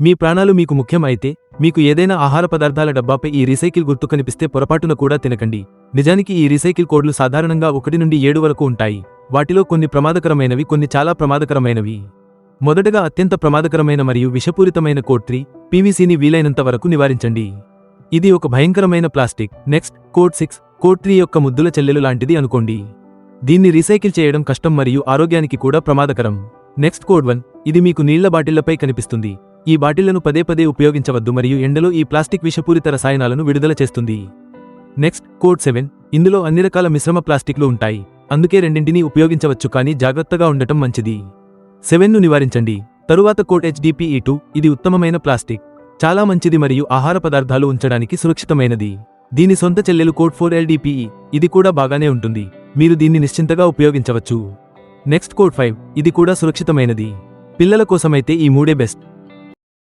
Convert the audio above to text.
మీ ప్రాణాలు మీకు ముఖ్యం అయితే మీకు ఏదైనా ఆహార పదార్థాల డబ్బాపై ఈ రీసైకిల్ గుర్తు కనిపిస్తే పొరపాటున కూడా తినకండి. నిజానికి ఈ రీసైకిల్ కోడ్లు సాధారణంగా ఒకటి నుండి ఏడు వరకు ఉంటాయి. వాటిలో కొన్ని ప్రమాదకరమైనవి కొన్ని చాలా ప్రమాదకరమైనవి. మొదటగా అత్యంత ప్రమాదకరమైన మరియు విషపూరితమైన కోడ్ త్రీ పీవీసీని వీలైనంత వరకు నివారించండి. ఇది ఒక భయంకరమైన plastic. Next code six code three యొక్క ముద్దుల చెల్లెలు లాంటిది అనుకోండి. దీన్ని రీసైకిల్ చేయడం కష్టం మరియు ఆరోగ్యానికి కూడా ప్రమాదకరం. నెక్స్ట్ కోడ్ వన్ ఇది మీకు నీళ్ళ బాటిళ్ళపై కనిపిస్తుంది. ఈ బాటిళ్ళను పదే పదే ఉపయోగించవద్దు మరియు ఎండలో ఈ ప్లాస్టిక్ విషపూరిత రసాయనాలను విడుదల చేస్తుంది. Next code seven. ఇందులో అన్ని రకాల మిశ్రమ ప్లాస్టిక్లు ఉంటాయి. అందుకే రెండింటినీ ఉపయోగించవచ్చు కానీ జాగ్రత్తగా ఉండటం మంచిది. సెవెన్ను నివారించండి. తరువాత కోడ్ హెచ్డిపిఈ టూ. ఇది ఉత్తమమైన ప్లాస్టిక్. చాలా మంచిది మరియు ఆహార పదార్థాలు ఉంచడానికి సురక్షితమైనది. దీని సొంత చెల్లెలు కోడ్ ఫోర్ ఎల్డిపిఈ. ఇది కూడా బాగానే ఉంటుంది. మీరు దీన్ని నిశ్చింతగా ఉపయోగించవచ్చు. Next code five. ఇది కూడా సురక్షితమైనది. పిల్లల కోసమైతే ఈ మూడే బెస్ట్.